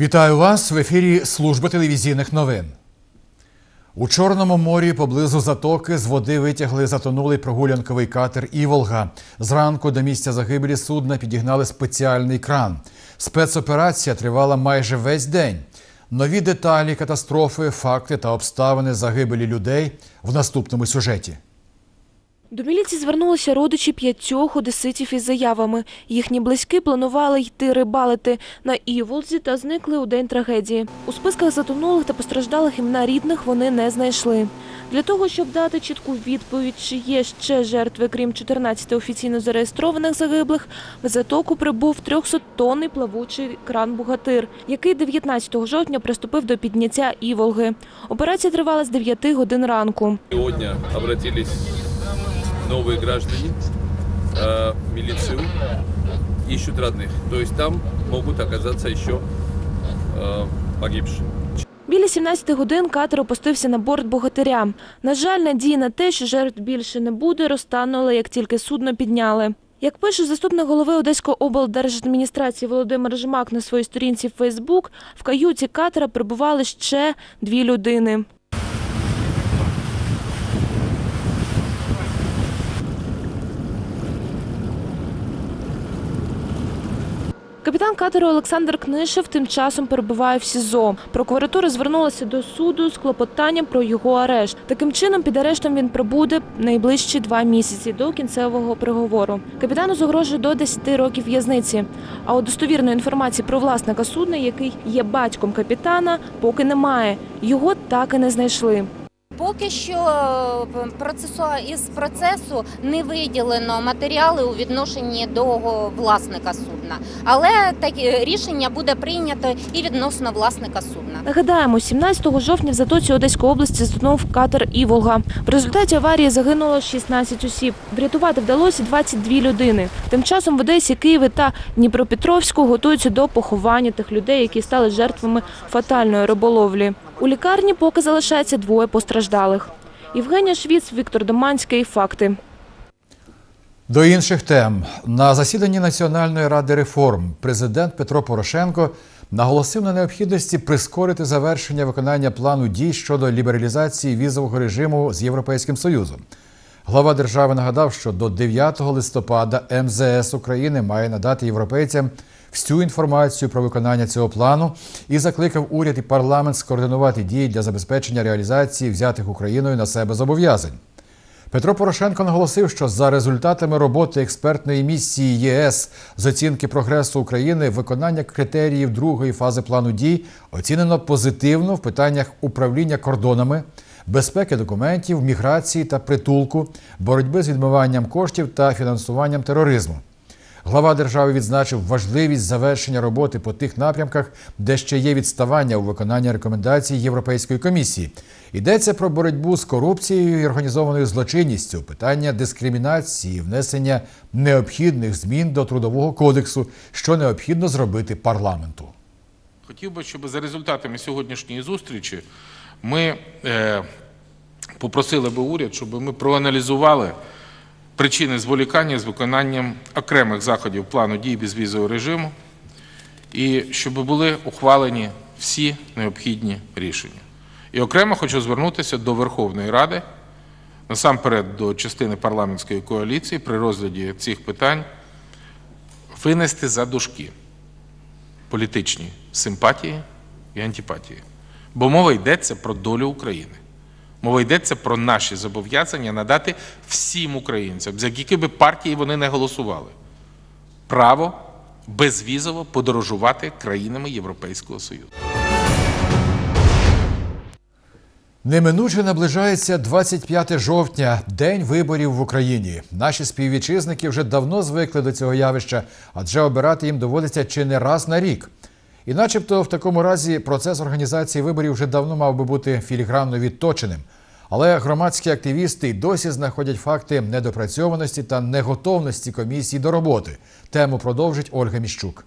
Вітаю вас в ефірі Служби телевізійних новин. У Чорному морі поблизу затоки з води витягли затонулий прогулянковий катер Іволга. Зранку до місця загибелі судна підігнали спеціальний кран. Спецоперація тривала майже весь день. Нові деталі катастрофи, факти та обставини загибелі людей в наступному сюжеті. До міліції звернулися родичі п'ятьох одеситів із заявами. Їхні близькі планували йти рибалити на Іволзі та зникли у день трагедії. У списках затонулих та постраждалих імена рідних вони не знайшли. Для того, щоб дати чітку відповідь, чи є ще жертви, крім 14 офіційно зареєстрованих загиблих, в затоку прибув 300-тонний плавучий кран «Богатир», який 19 жовтня приступив до підняття Іволги. Операція тривала з 9 годин ранку. Сегодня обратились новые граждане э, в милицию, ищут родных. То есть там могут оказаться еще э, погибшие. Біля 17 годин катер опустився на борт богатиря. На жаль, надії на те, що жертв більше не буде, розтанули, як тільки судно підняли. Як пише заступник голови Одеської облдержадміністрації Володимир Жмак на своїй сторінці в Фейсбук, в каюті катера перебували ще дві людини. Капітан катеру Олександр Книшев тим часом перебуває в СІЗО. Прокуратура звернулася до суду з клопотанням про його арешт. Таким чином, під арештом він прибуде найближчі два місяці до кінцевого приговору. Капітану загрожує до 10 років в'язниці. А от достовірної інформації про власника судна, який є батьком капітана, поки немає. Його так і не знайшли. Поки що е, процесу із процесу не виділено матеріали у відношенні до власника судна, але таке рішення буде прийнято і відносно власника судна. Нагадаємо, 17 жовтня в Затоці Одеської області затонув катер «Іволга». В результаті аварії загинуло 16 осіб. Врятувати вдалося 22 людини. Тим часом в Одесі, Києві та Дніпропетровську готуються до поховання тих людей, які стали жертвами фатальної риболовлі. У лікарні поки залишається двоє постраждалих. Євгенія Швіц, Віктор Доманський. Факти. До інших тем на засіданні Національної ради реформ президент Петро Порошенко наголосив на необхідності прискорити завершення виконання плану дій щодо лібералізації візового режиму з Європейським Союзом. Глава держави нагадав, що до 9 листопада МЗС України має надати європейцям всю інформацію про виконання цього плану і закликав уряд і парламент скоординувати дії для забезпечення реалізації взятих Україною на себе зобов'язань. Петро Порошенко наголосив, що за результатами роботи експертної місії ЄС з оцінки прогресу України виконання критеріїв другої фази плану дій оцінено позитивно в питаннях управління кордонами, безпеки документів, міграції та притулку, боротьби з відмиванням коштів та фінансуванням тероризму. Глава держави відзначив важливість завершення роботи по тих напрямках, де ще є відставання у виконанні рекомендацій Європейської комісії. Йдеться про боротьбу з корупцією і організованою злочинністю, питання дискримінації, внесення необхідних змін до трудового кодексу, що необхідно зробити парламенту. Хотів би, щоб за результатами сьогоднішньої зустрічі ми е, попросили би уряд, щоб ми проаналізували причини зволікання з виконанням окремих заходів плану дій безвізового режиму і щоб були ухвалені всі необхідні рішення. І окремо хочу звернутися до Верховної Ради, насамперед до частини парламентської коаліції при розгляді цих питань винести за дужки політичні симпатії і антипатії. Бо мова йдеться про долю України. Мова йдеться про наші зобов'язання надати всім українцям, за які би партії вони не голосували, право безвізово подорожувати країнами Європейського Союзу. Неминуче наближається 25 жовтня, день виборів в Україні. Наші співвітчизники вже давно звикли до цього явища, адже обирати їм доводиться чи не раз на рік. І начебто в такому разі процес організації виборів вже давно мав би бути філігранно відточеним. Але громадські активісти й досі знаходять факти недопрацьованості та неготовності комісії до роботи. Тему продовжить Ольга Міщук.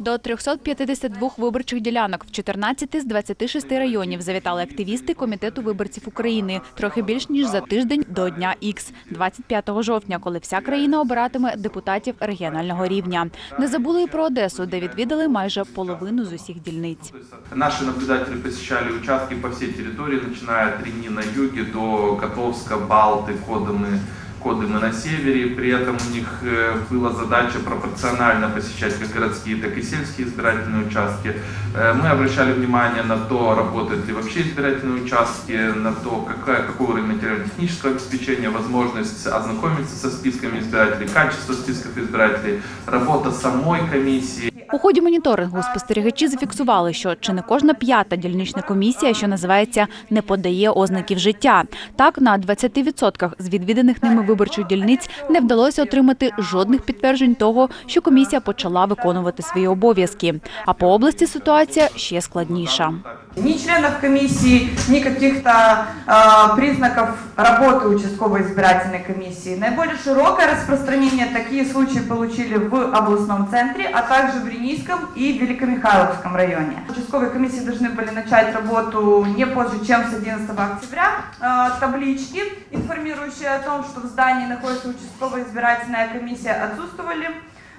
До 352 виборчих ділянок в 14 з 26 районів завітали активісти Комітету виборців України трохи більш ніж за тиждень до Дня Х, 25 жовтня, коли вся країна обиратиме депутатів регіонального рівня. Не забули і про Одесу, де відвідали майже половину з усіх дільниць. Наши наблюдатели посещали участки по всей территории, начиная от Рени на юге до Котовска, Балты, Кодымы, Кодымы на севере. При этом у них э, была задача пропорционально посещать как городские, так и сельские избирательные участки. Э, Мы обращали внимание на то, работают ли вообще избирательные участки, на то, какая, какой уровень материально-технического обеспечения, возможность ознакомиться со списками избирателей, качество списков избирателей, работа самой комиссии. У ході моніторингу спостерігачі зафіксували, що чи не кожна п'ята дільнична комісія, що називається, не подає ознаків життя. Так, на 20% з відвіданих ними виборчих дільниць не вдалося отримати жодних підтверджень того, що комісія почала виконувати свої обов'язки. А по області ситуація ще складніша. Ни членов комиссии, ни каких-то э, признаков работы участковой избирательной комиссии. Наиболее широкое распространение такие случаи получили в областном центре, а также в Ренийском и Великомихайловском районе. Участковые комиссии должны были начать работу не позже, чем с 11 октября. Э, таблички, информирующие о том, что в здании находится участковая избирательная комиссия, отсутствовали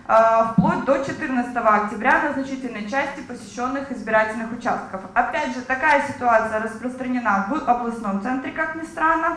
э, вплоть до 14 октября на значительной части посещенных избирательных участков. Опять же, такая ситуация распространена в областном центре, как ни странно, э,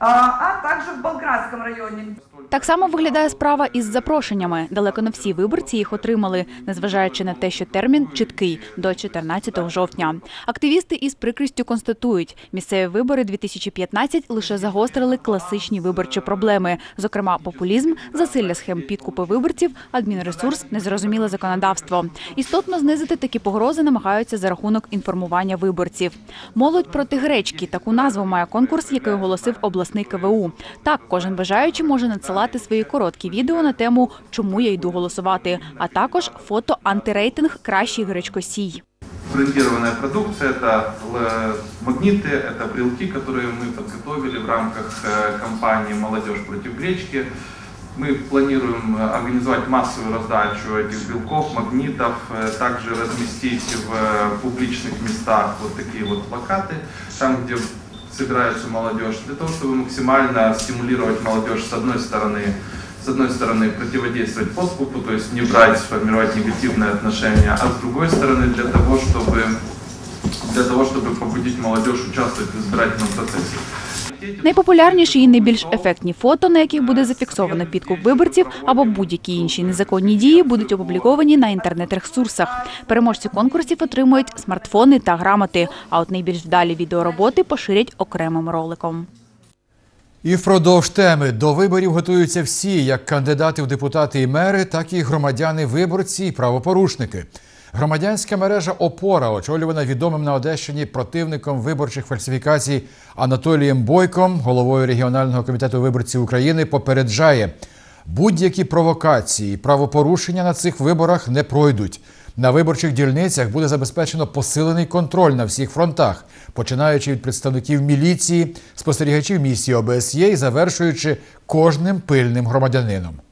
а также в Болградском районе. Так само виглядає справа із запрошеннями. Далеко не всі виборці їх отримали, незважаючи на те, що термін чіткий до 14 жовтня. Активісти із прикрістю констатують, місцеві вибори 2015 лише загострили класичні виборчі проблеми, зокрема популізм, засилля схем підкупи виборців, адмінресурс, незрозуміле законодавство. Істотно знизити такі погрози намагаються за рахунок інформування виборців. Молодь проти гречки таку назву має конкурс, який оголосив обласний КВУ. Так, кожен бажаючий може надсилати свої короткі відео на тему Чому я йду голосувати, а також фото антирейтинг Кращий гречкосій. Брендированная продукция, это л- магниты, это брелки, которые мы подготовили в рамках э, кампании «Молодежь против гречки». Мы планируем э, организовать массовую раздачу этих белков, магнитов, э, также разместить в э, публичных местах вот такие вот плакаты, там, где собирается молодежь, для того, чтобы максимально стимулировать молодежь с одной стороны, с одной стороны противодействовать подкупу, то есть не брать, сформировать негативные отношения, а с другой стороны для того, чтобы для того, чтобы побудить молодежь участвовать в избирательном процессе. Найпопулярніші і найбільш ефектні фото, на яких буде зафіксовано підкуп виборців або будь-які інші незаконні дії, будуть опубліковані на інтернет-ресурсах. Переможці конкурсів отримують смартфони та грамоти. А от найбільш вдалі відеороботи поширять окремим роликом. І впродовж теми до виборів готуються всі, як кандидати в депутати і мери, так і громадяни-виборці і правопорушники. Громадянська мережа Опора, очолювана відомим на Одещині противником виборчих фальсифікацій Анатолієм Бойком, головою регіонального комітету виборців України, попереджає, будь-які провокації, правопорушення на цих виборах не пройдуть. На виборчих дільницях буде забезпечено посилений контроль на всіх фронтах, починаючи від представників міліції, спостерігачів місії ОБСЄ і завершуючи кожним пильним громадянином.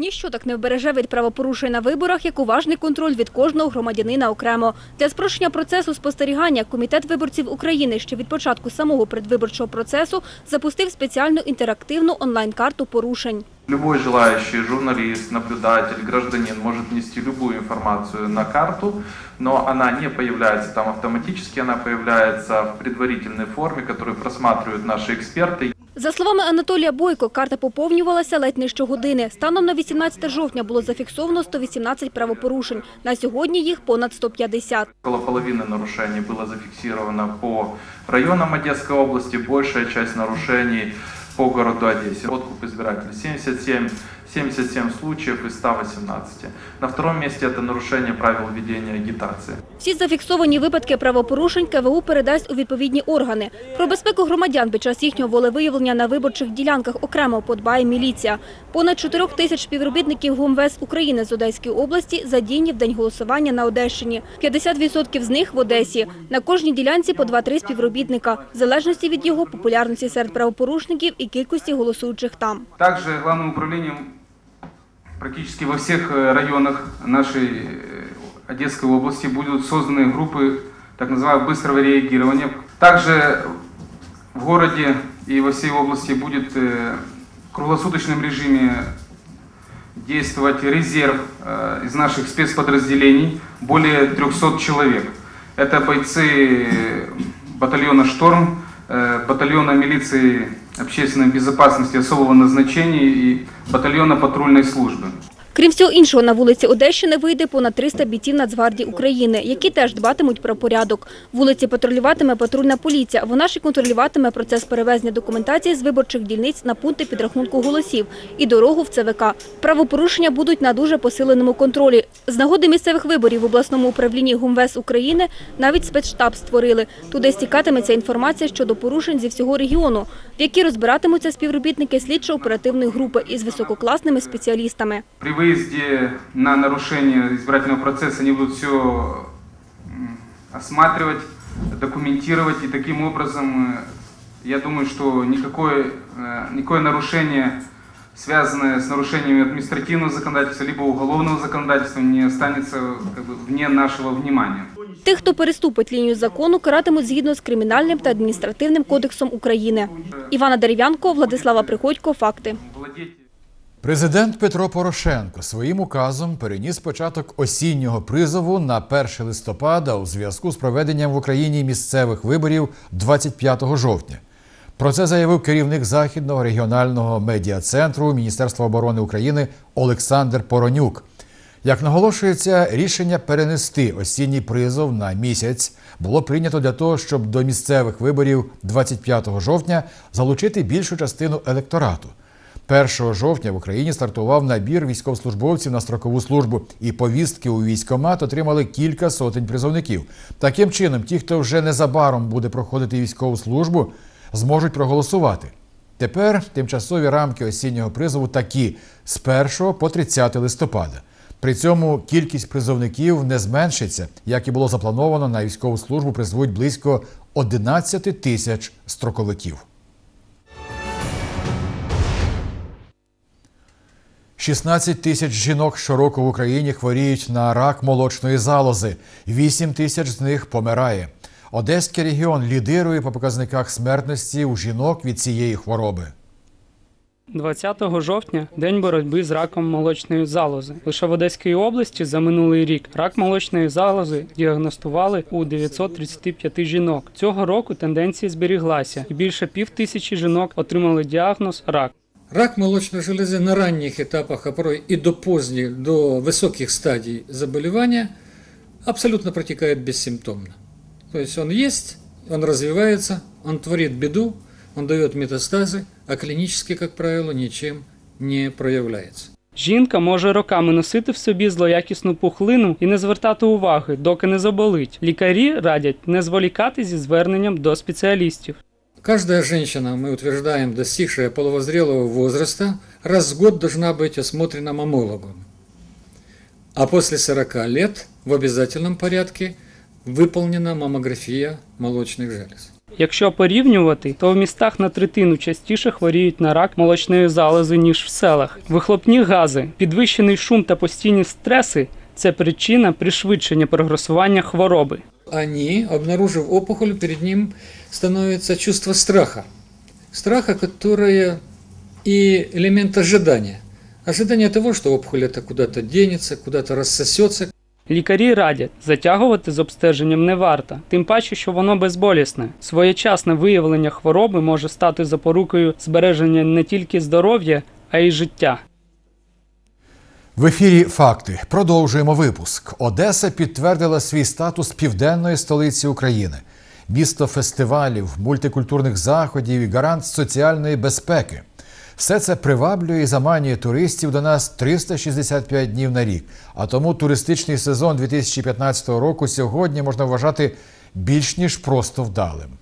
Ніщо так не вбереже від правопорушень на виборах, як уважний контроль від кожного громадянина окремо. Для спрощення процесу спостерігання Комітет виборців України ще від початку самого предвиборчого процесу запустив спеціальну інтерактивну онлайн-карту порушень. Любой желающий журналист, наблюдатель, гражданин может внести любую информацию на карту, но она не появляется там автоматически, она появляется в предварительной форме, которую просматривают наши эксперты. За словами Анатолія Бойко, карта поповнювалася ледь не щогодини. Станом на 18 жовтня було зафіксовано 118 правопорушень. На сьогодні їх понад 150. Около половины нарушений было зафиксировано по районам Одесской области, большая часть нарушений по городу Одессе. Откуп избирателей 77, 77 случаев из 118. На втором месте это нарушение правил ведения агитации. Всі зафіксовані випадки правопорушень КВУ передасть у відповідні органи. Про безпеку громадян під час їхнього волевиявлення на виборчих ділянках окремо подбає міліція. Понад 4 тисяч співробітників ГУМВС України з Одеської області задіяні в день голосування на Одещині. 50% з них в Одесі. На кожній ділянці по 2-3 співробітника, в залежності від його популярності серед правопорушників і кількості голосуючих там. Также главным управлением практически во всех э, районах нашей э, Одесской области будут созданы группы так называемого быстрого реагирования. Также в городе и во всей области будет э, в круглосуточном режиме действовать резерв из наших спецподразделений, более 300 человек. Это бойцы батальона «Шторм», батальона милиции общественной безопасности особого назначения и батальона патрульной службы. Крім всього іншого, на вулиці Одещини вийде понад 300 бійців Нацгвардії України, які теж дбатимуть про порядок. Вулиці патрулюватиме патрульна поліція. Вона ж і контролюватиме процес перевезення документації з виборчих дільниць на пункти підрахунку голосів і дорогу в ЦВК. Правопорушення будуть на дуже посиленому контролі. З нагоди місцевих виборів в обласному управлінні ГУМВЕС України навіть спецштаб створили. Туди стікатиметься інформація щодо порушень зі всього регіону, в які розбиратимуться співробітники слідчо-оперативної групи із висококласними спеціалістами При выезде на нарушение избирательного процесса они будут все осматривать, документировать, и таким образом, э, я думаю, что никакое, э, никакое нарушение, связанное с нарушением административного законодательства либо уголовного законодательства, не останется как бы, вне нашего внимания. Тих, хто переступить лінію закону, каратимуть згідно з Кримінальним та адміністративним кодексом України. Івана Дерев'янко, Владислава Приходько. Факти. Президент Петро Порошенко своїм указом переніс початок осіннього призову на 1 листопада у зв'язку з проведенням в Україні місцевих виборів 25 жовтня. Про це заявив керівник Західного регіонального медіа-центру Міністерства оборони України Олександр Поронюк. Як наголошується, рішення перенести осінній призов на місяць було прийнято для того, щоб до місцевих виборів 25 жовтня залучити більшу частину електорату. 1 жовтня в Україні стартував набір військовослужбовців на строкову службу, і повістки у військкомат отримали кілька сотень призовників. Таким чином, ті, хто вже незабаром буде проходити військову службу, зможуть проголосувати. Тепер тимчасові рамки осіннього призову такі з 1 по 30 листопада. При цьому кількість призовників не зменшиться, як і було заплановано на військову службу призвуть близько 11 тисяч строковиків. 16 тисяч жінок щороку в Україні хворіють на рак молочної залози. 8 тисяч з них помирає. Одеський регіон лідирує по показниках смертності у жінок від цієї хвороби. 20 жовтня день боротьби з раком молочної залози. Лише в Одеській області за минулий рік рак молочної залози діагностували у 935 жінок. Цього року тенденція зберіглася, і більше пів тисячі жінок отримали діагноз рак. Рак молочной железы на ранних этапах, а порой и до поздних, до высоких стадий заболевания абсолютно протекает бессимптомно. То есть он есть, он развивается, он творит беду, он дает метастазы, а клинически, как правило, ничем не проявляется. Жінка може роками носити в собі злоякісну пухлину і не звертати уваги, доки не заболить. Лікарі радять не зволікати зі зверненням до спеціалістів. Каждая женщина, мы утверждаем, достигшая половозрелого возраста, раз в год должна быть осмотрена маммологом. А после 40 лет в обязательном порядке выполнена маммография молочных желез. Якщо порівнювати, то в містах на третину частіше хворіють на рак молочної залози, ніж в селах. Вихлопні гази, підвищений шум та постійні стреси це причина пришвидшення прогресування хвороби. Они, обнаружив опухоль, перед ним становится чувство страха. Страха, которое и элемент ожидания. Ожидание того, что опухоль это куда-то денется, куда-то рассосется, Лікарі радять затягувати з обстеженням не варто, тим паче, що воно безболісне. Своєчасне виявлення хвороби може стати запорукою збереження не тільки здоров'я, а й життя. В ефірі Факти продовжуємо випуск. Одеса підтвердила свій статус південної столиці України, місто фестивалів, мультикультурних заходів і гарант соціальної безпеки. Все це приваблює і заманює туристів до нас 365 днів на рік. А тому туристичний сезон 2015 року сьогодні можна вважати більш ніж просто вдалим.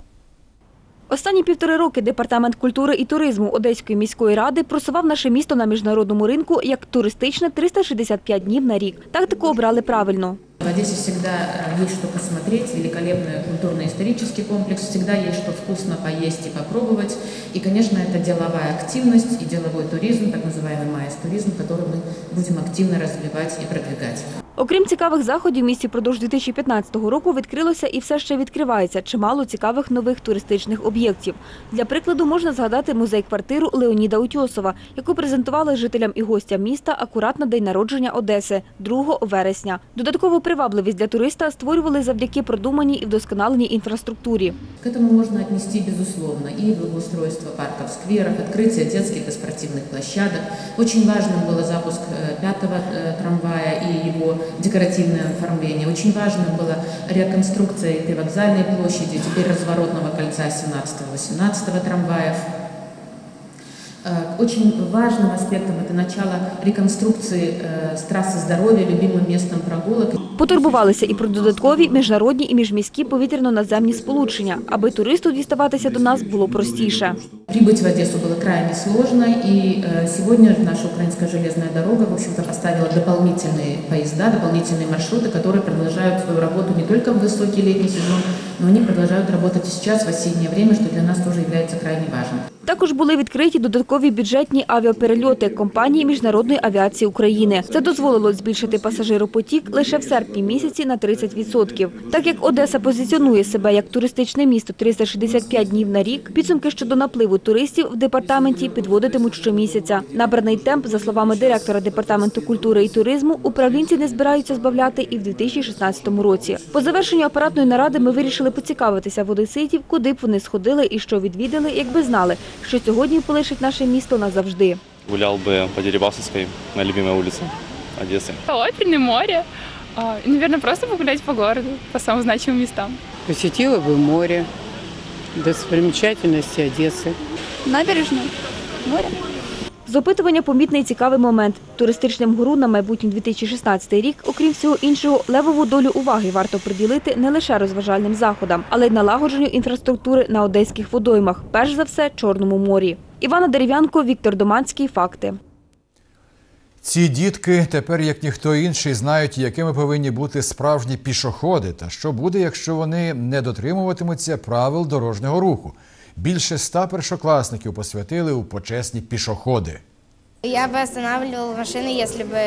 Останні півтори роки Департамент культури і туризму Одеської міської ради просував наше місто на міжнародному ринку як туристичне 365 днів на рік. Тактику обрали правильно. В Одессе всегда э, есть что посмотреть, великолепный культурно-исторический комплекс, всегда есть что вкусно поесть и попробовать. И, конечно, это деловая активность и деловой туризм, так называемый майс-туризм, который мы будем активно развивать и продвигать. Окрім цікавих заходів, в місті впродовж 2015 року відкрилося і все ще відкривається чимало цікавих нових туристичних об'єктів. Для прикладу можна згадати музей-квартиру Леоніда Утьосова, яку презентували жителям і гостям міста акурат на день народження Одеси 2 вересня. Додаткову привабливість для туриста створювали завдяки продуманій і вдосконаленій інфраструктурі. К этому можно отнести, безусловно, и благоустройство парков, скверов, открытие детских и спортивных площадок. Очень важным был запуск э, пятого э, трамвая и его декоративное оформление. Очень важным была реконструкция этой вокзальной площади, теперь разворотного кольца 17-18 трамваев. Э, Очень важным аспектом это начало реконструкции э, с трассы здоровья, любимым местом прогулок. Потурбувалися і про додаткові міжнародні і міжміські повітряно-наземні сполучення, аби туристу діставатися до нас було простіше. Прибыть в Одессу было крайне сложно, и э, сегодня наша украинская железная дорога, в общем-то, поставила дополнительные поезда, дополнительные маршруты, которые продолжают свою работу не только в высокий летний сезон, но они продолжают работать и сейчас, в осеннее время, что для нас тоже является крайне важным. Також були відкриті додаткові бюджетні авіаперельоти компанії Міжнародної авіації України. Це дозволило збільшити пасажиропотік лише в серпні місяці на 30%. Так як Одеса позиціонує себе як туристичне місто 365 днів на рік, підсумки щодо напливу туристів в департаменті підводитимуть щомісяця. Набраний темп, за словами директора департаменту культури і туризму, управлінці не збираються збавляти і в 2016 році. По завершенню апаратної наради ми вирішили поцікавитися в одеситів, куди б вони сходили і що відвідали, якби знали, що сьогодні полишить наше місто назавжди. Гулял бы по Дерибасовской, на любимой улице Одессы. Оперное море. А, и, наверное, просто погулять по городу, по самым значимым местам. Посетила бы море, достопримечательности Одессы. Набережную, море. З опитування помітний цікавий момент. Туристичним гуру на майбутній 2016 рік, окрім всього іншого, левову долю уваги варто приділити не лише розважальним заходам, але й налагодженню інфраструктури на одеських водоймах, перш за все Чорному морі. Івана Дерев'янко, Віктор Доманський. Факти. Ці дітки тепер, як ніхто інший, знають, якими повинні бути справжні пішоходи, та що буде, якщо вони не дотримуватимуться правил дорожнього руху Більше ста першокласників посвятили у почесні пішоходи. Я бы останавливал машины, если бы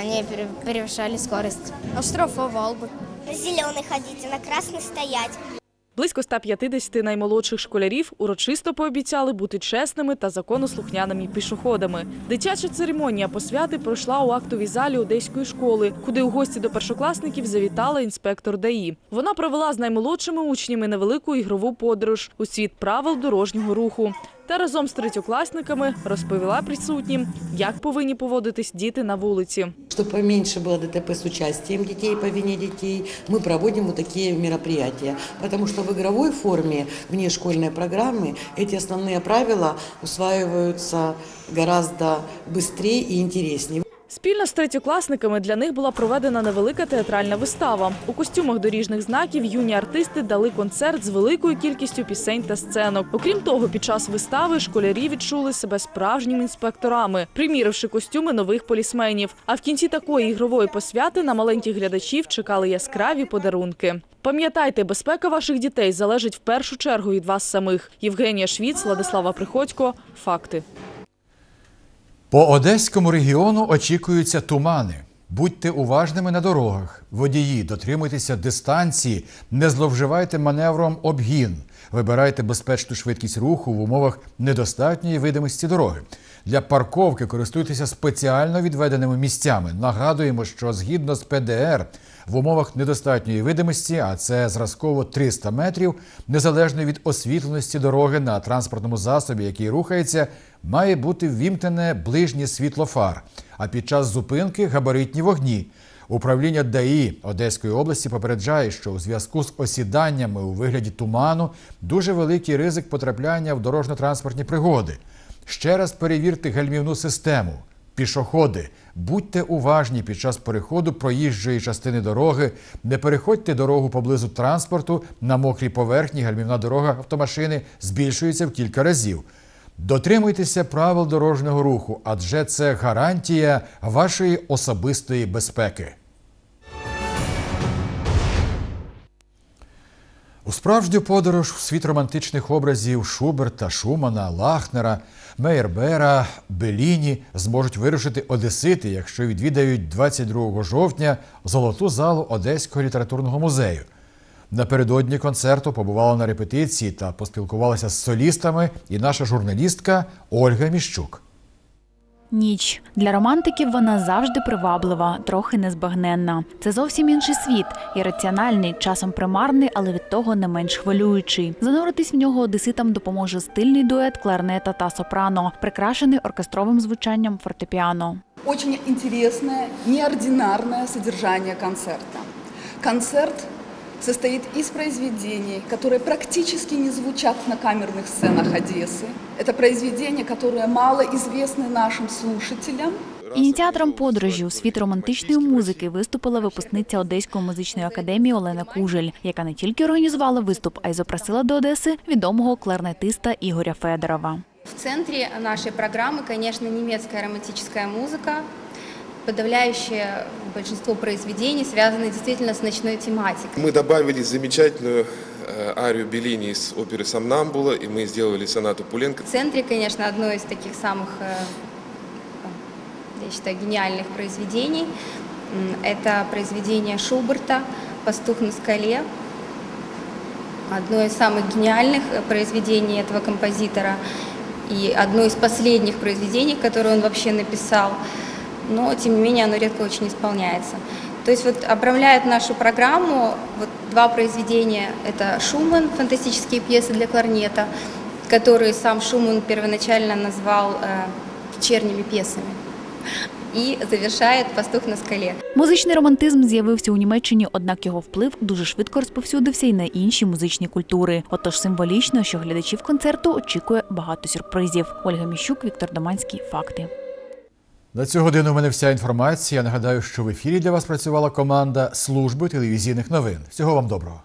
они пере- превышали скорость. Оштрафовал бы. На зеленый ходите, на красный стоять. Близько 150 наймолодших школярів урочисто пообіцяли бути чесними та законослухняними пішоходами. Дитяча церемонія посвяти пройшла у актовій залі одеської школи, куди у гості до першокласників завітала інспектор ДАІ. Вона провела з наймолодшими учнями невелику ігрову подорож у світ правил дорожнього руху Та разом з третьокласниками розповіла присутнім, як повинні поводитись діти на вулиці. Чтобы поменьше было ДТП с участием детей по вине детей, мы проводим вот такие мероприятия. Потому что в игровой форме, вне школьной программы, эти основные правила усваиваются гораздо быстрее и интереснее. Спільно з третьокласниками для них була проведена невелика театральна вистава. У костюмах доріжних знаків юні артисти дали концерт з великою кількістю пісень та сценок. Окрім того, під час вистави школярі відчули себе справжніми інспекторами, приміривши костюми нових полісменів. А в кінці такої ігрової посвяти на маленьких глядачів чекали яскраві подарунки. Пам'ятайте, безпека ваших дітей залежить в першу чергу від вас самих. Євгенія Швіц, Владислава Приходько. Факти. По одеському регіону очікуються тумани. Будьте уважними на дорогах. Водії, дотримуйтеся дистанції, не зловживайте маневром обгін. Вибирайте безпечну швидкість руху в умовах недостатньої видимості дороги. Для парковки користуйтеся спеціально відведеними місцями. Нагадуємо, що згідно з ПДР в умовах недостатньої видимості, а це зразково 300 метрів, незалежно від освітленості дороги на транспортному засобі, який рухається, має бути ввімкнене ближнє світло фар, а під час зупинки габаритні вогні. Управління ДАІ Одеської області попереджає, що у зв'язку з осіданнями у вигляді туману дуже великий ризик потрапляння в дорожньо-транспортні пригоди. Ще раз перевірте гальмівну систему. Пішоходи, будьте уважні під час переходу проїжджої частини дороги, не переходьте дорогу поблизу транспорту на мокрій поверхні. Гальмівна дорога автомашини збільшується в кілька разів. Дотримуйтеся правил дорожнього руху, адже це гарантія вашої особистої безпеки. У справжню подорож у світ романтичних образів Шуберта, Шумана, Лахнера, Мейербера, Беліні зможуть вирушити одесити, якщо відвідають 22 жовтня золоту залу Одеського літературного музею. Напередодні концерту побувала на репетиції та поспілкувалася з солістами і наша журналістка Ольга Міщук. Ніч для романтиків вона завжди приваблива, трохи незбагненна. Це зовсім інший світ, ірраціональний, часом примарний, але від того не менш хвилюючий. Зануритись в нього одеситам допоможе стильний дует кларнета та сопрано, прикрашений оркестровим звучанням фортепіано. Очень интересное, неординарное содержание концерта. Концерт состоит из произведений, которые практически не звучат на камерных сценах Одессы. Это произведения, которые мало известны нашим слушателям. Ініціатором подорожі у світ романтичної музики виступила випускниця Одеської музичної академії Олена Кужель, яка не тільки організувала виступ, а й запросила до Одеси відомого кларнетиста Ігоря Федорова. В центре нашей программы, конечно, немецкая романтическая музыка. Подавляющее большинство произведений связаны действительно с ночной тематикой. Мы добавили замечательную э, арию Беллини из оперы «Сомнамбула», и мы сделали сонату Пуленко. В центре, конечно, одно из таких самых, э, я считаю, гениальных произведений. Это произведение Шуберта «Пастух на скале». Одно из самых гениальных э, произведений этого композитора и одно из последних произведений, которые он вообще написал. Но, тем не менее, оно редко очень исполняется. То есть вот обрамляет нашу программу вот два произведения. Это Шуман, фантастические пьесы для кларнета, которые сам Шуман первоначально назвал э, вечерними пьесами. І завершає пастух на скалі. Музичний романтизм з'явився у Німеччині, однак його вплив дуже швидко розповсюдився й на інші музичні культури. Отож символічно, що глядачів концерту очікує багато сюрпризів. Ольга Міщук, Віктор Доманський. Факти. На цю годину в мене вся інформація. Я нагадаю, що в ефірі для вас працювала команда служби телевізійних новин. Всього вам доброго.